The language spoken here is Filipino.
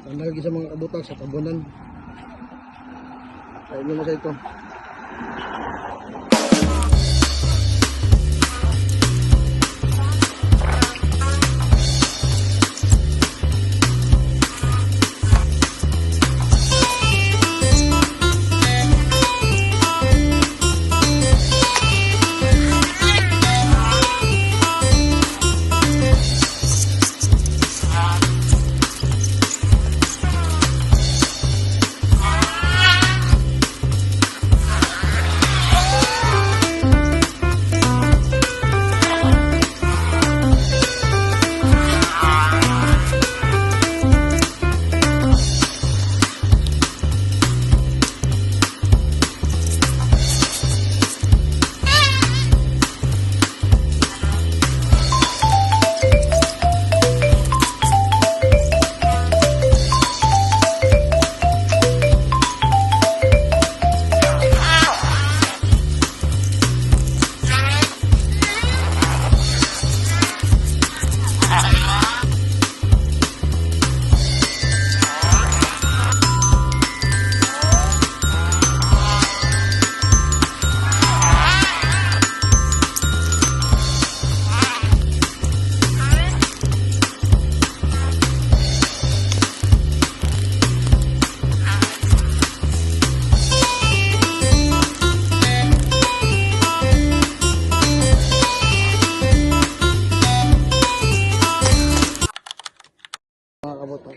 Nalagi sa mga kabutang sa tabunan. Ayun mo sa ito. mga kaboto.